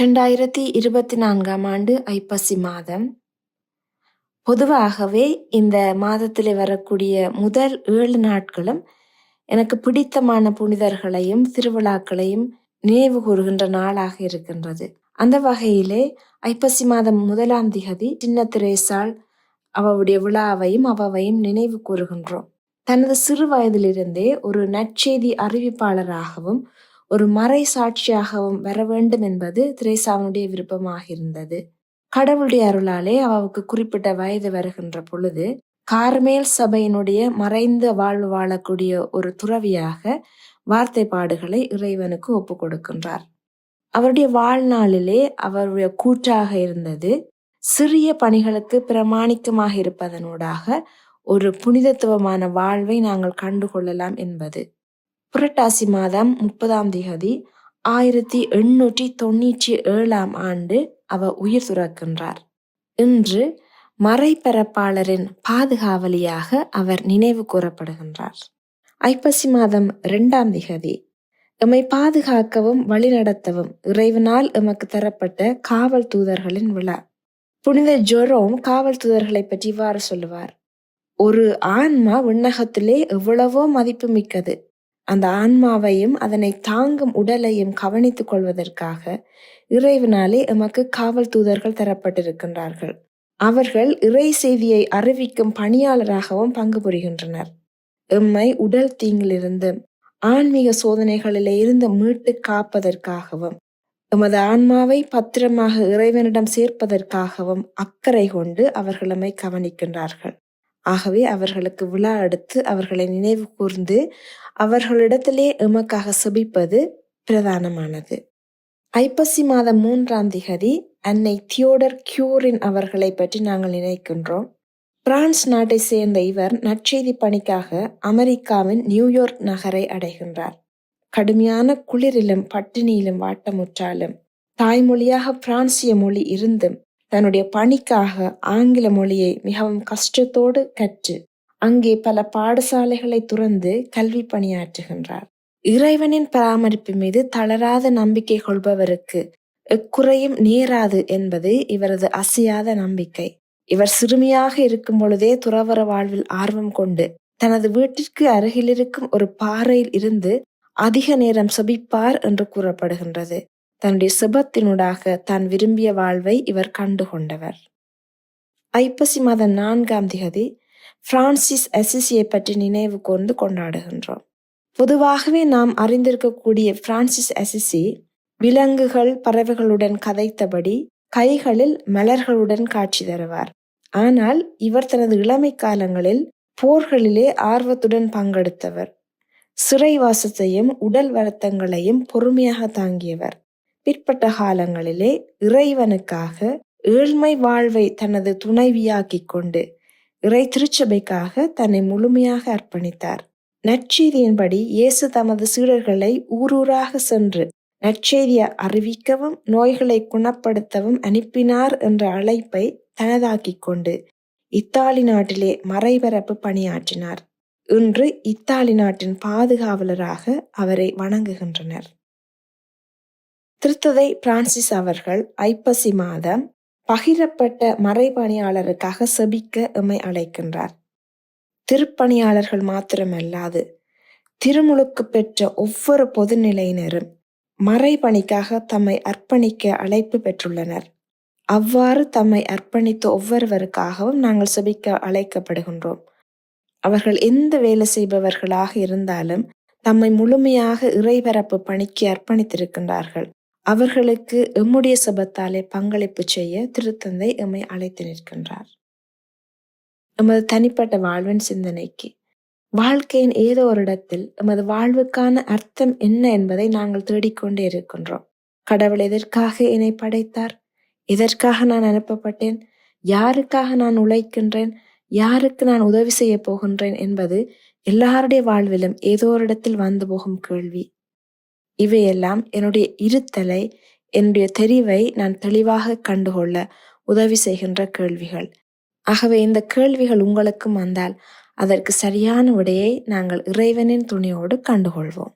ரெண்டாயிரத்தி இருபத்தி நான்காம் ஆண்டு ஐப்பசி மாதம். பொதுவாகவே இந்த மாதத்தில் வரக்கூடிய முதல் ஏழு நாட்களும் எனக்கு பிடித்தமான புனிதர்களையும் திருவிழாக்களையும் நினைவு கூறுகின்ற நாளாக இருக்கின்றது. அந்த வகையிலே ஐப்பசி மாதம் முதலாம் திகதி சின்ன திரேசால் அவளுடைய விழாவையும் அவையும் நினைவு கூறுகின்றோம். தனது சிறு வயதிலிருந்தே ஒரு நற்செய்தி அறிவிப்பாளராகவும் ஒரு மறை சாட்சியாகவும் வர வேண்டும் என்பது திரேசாவினுடைய விருப்பமாக இருந்தது கடவுளுடைய அருளாலே அவளுக்கு குறிப்பிட்ட வயது வருகின்ற பொழுது கார்மேல் சபையினுடைய மறைந்த வாழ்வு வாழக்கூடிய ஒரு துறவியாக வார்த்தை பாடுகளை இறைவனுக்கு ஒப்பு கொடுக்கின்றார். அவருடைய வாழ்நாளிலே அவருடைய கூற்றாக இருந்தது சிறிய பணிகளுக்கு பிரமாணிக்கமாக இருப்பதனூடாக ஒரு புனிதத்துவமான வாழ்வை நாங்கள் கண்டுகொள்ளலாம் என்பது. புரட்டாசி மாதம் முப்பதாம் திகதி ஆயிரத்தி எண்ணூற்றி தொண்ணூற்றி ஏழாம் ஆண்டு அவர் உயிர் துறக்கின்றார். இன்று மறைபரப்பாளரின் பாதுகாவலியாக அவர் நினைவு கூறப்படுகின்றார். ஐப்பசி மாதம் இரண்டாம் திகதி எம்மை பாதுகாக்கவும் வழிநடத்தவும் இறைவனால் எமக்கு தரப்பட்ட காவல் தூதர்களின் விழா. புனித ஜொரோம் காவல் தூதர்களை பற்றி இவ்வாறு சொல்லுவார். ஒரு ஆன்மா விண்ணகத்திலே எவ்வளவோ மதிப்பு மிக்கது அந்த ஆன்மாவையும் அதனை தாங்கும் உடலையும் கவனித்துக் கொள்வதற்காக இறைவனாலே எமக்கு காவல் தூதர்கள் தரப்பட்டிருக்கின்றார்கள். அவர்கள் இறை செய்தியை அறிவிக்கும் பணியாளராகவும் பங்கு புரிகின்றனர். எம்மை உடல் தீங்கிலிருந்து ஆன்மீக சோதனைகளிலே இருந்து மீட்டு காப்பதற்காகவும் எமது ஆன்மாவை பத்திரமாக இறைவனிடம் சேர்ப்பதற்காகவும் அக்கறை கொண்டு அவர்களமை கவனிக்கின்றார்கள். ஆகவே அவர்களுக்கு விழா எடுத்து அவர்களை நினைவு கூர்ந்து அவர்களிடத்திலே எமக்காக செபிப்பது பிரதானமானது. ஐப்பசி மாதம் மூன்றாம் திகதி அன்னை தியோடர் கியூரின் அவர்களை பற்றி நாங்கள் நினைக்கின்றோம். பிரான்ஸ் நாட்டை சேர்ந்த இவர் நற்செய்தி பணிக்காக அமெரிக்காவின் நியூயார்க் நகரை அடைகின்றார். கடுமையான குளிரிலும் பட்டினியிலும் வாட்டமுற்றாலும் தாய்மொழியாக பிரான்சிய மொழி இருந்தும் தன்னுடைய பணிக்காக ஆங்கில மொழியை மிகவும் கஷ்டத்தோடு கற்று அங்கே பல பாடசாலைகளை துறந்து கல்வி பணியாற்றுகின்றார். இறைவனின் பராமரிப்பு மீது தளராத நம்பிக்கை கொள்பவருக்கு எக்குறையும் நேராது என்பது இவரது அசையாத நம்பிக்கை. இவர் சிறுமியாக இருக்கும் பொழுதே துறவர வாழ்வில் ஆர்வம் கொண்டு தனது வீட்டிற்கு அருகிலிருக்கும் ஒரு பாறையில் இருந்து அதிக நேரம் சொபிப்பார் என்று கூறப்படுகின்றது. தன்னுடைய சுபத்தினூடாக தான் விரும்பிய வாழ்வை இவர் கண்டுகொண்டவர். ஐப்பசி மாதம் நான்காம் திகதி பிரான்சிஸ் அசிசியை பற்றி நினைவு கூர்ந்து கொண்டாடுகின்றோம். பொதுவாகவே நாம் அறிந்திருக்கக்கூடிய பிரான்சிஸ் அசிசி விலங்குகள் பறவைகளுடன் கதைத்தபடி கைகளில் மலர்களுடன் காட்சி தருவார். ஆனால் இவர் தனது இளமை காலங்களில் போர்களிலே ஆர்வத்துடன் பங்கெடுத்தவர். சிறைவாசத்தையும் உடல் வருத்தங்களையும் பொறுமையாக தாங்கியவர். பிற்பட்ட காலங்களிலே இறைவனுக்காக ஏழ்மை வாழ்வை தனது துணைவியாக்கிக் கொண்டு இறை திருச்சபைக்காக தன்னை முழுமையாக அர்ப்பணித்தார். நற்செய்தியின்படி இயேசு தமது சீடர்களை ஊரூராக சென்று நற்செய்தியை அறிவிக்கவும் நோய்களை குணப்படுத்தவும் அனுப்பினார் என்ற அழைப்பை தனதாக்கிக் கொண்டு இத்தாலி நாட்டிலே மறைபரப்பு பணியாற்றினார். இன்று இத்தாலி நாட்டின் பாதுகாவலராக அவரை வணங்குகின்றனர். திருத்ததை பிரான்சிஸ் அவர்கள் ஐப்பசி மாதம் பகிரப்பட்ட மறைபணியாளருக்காக செபிக்க எம்மை அழைக்கின்றார். திருப்பணியாளர்கள் மாத்திரமல்லாது திருமுழுக்கு பெற்ற ஒவ்வொரு பொதுநிலையினரும் மறைபணிக்காக தம்மை அர்ப்பணிக்க அழைப்பு பெற்றுள்ளனர். அவ்வாறு தம்மை அர்ப்பணித்த ஒவ்வொருவருக்காகவும் நாங்கள் செபிக்க அழைக்கப்படுகின்றோம். அவர்கள் எந்த வேலை செய்பவர்களாக இருந்தாலும் தம்மை முழுமையாக இறைபரப்பு பணிக்கு அர்ப்பணித்திருக்கின்றார்கள். அவர்களுக்கு எம்முடைய சபத்தாலே பங்களிப்பு செய்ய திருத்தந்தை எம்மை அழைத்து நிற்கின்றார். எமது தனிப்பட்ட வாழ்வின் சிந்தனைக்கு வாழ்க்கையின் ஏதோ ஒரு இடத்தில் எமது வாழ்வுக்கான அர்த்தம் என்ன என்பதை நாங்கள் தேடிக்கொண்டே இருக்கின்றோம். கடவுள் எதற்காக என்னை படைத்தார்? எதற்காக நான் அனுப்பப்பட்டேன்? யாருக்காக நான் உழைக்கின்றேன்? யாருக்கு நான் உதவி செய்ய போகின்றேன் என்பது எல்லாருடைய வாழ்விலும் ஏதோ ஒரு இடத்தில் வந்து போகும் கேள்வி. இவையெல்லாம் என்னுடைய இருத்தலை என்னுடைய தெரிவை நான் தெளிவாக கண்டுகொள்ள உதவி செய்கின்ற கேள்விகள். ஆகவே இந்த கேள்விகள் உங்களுக்கும் வந்தால் அதற்கு சரியான விடையை நாங்கள் இறைவனின் துணையோடு கண்டுகொள்வோம்.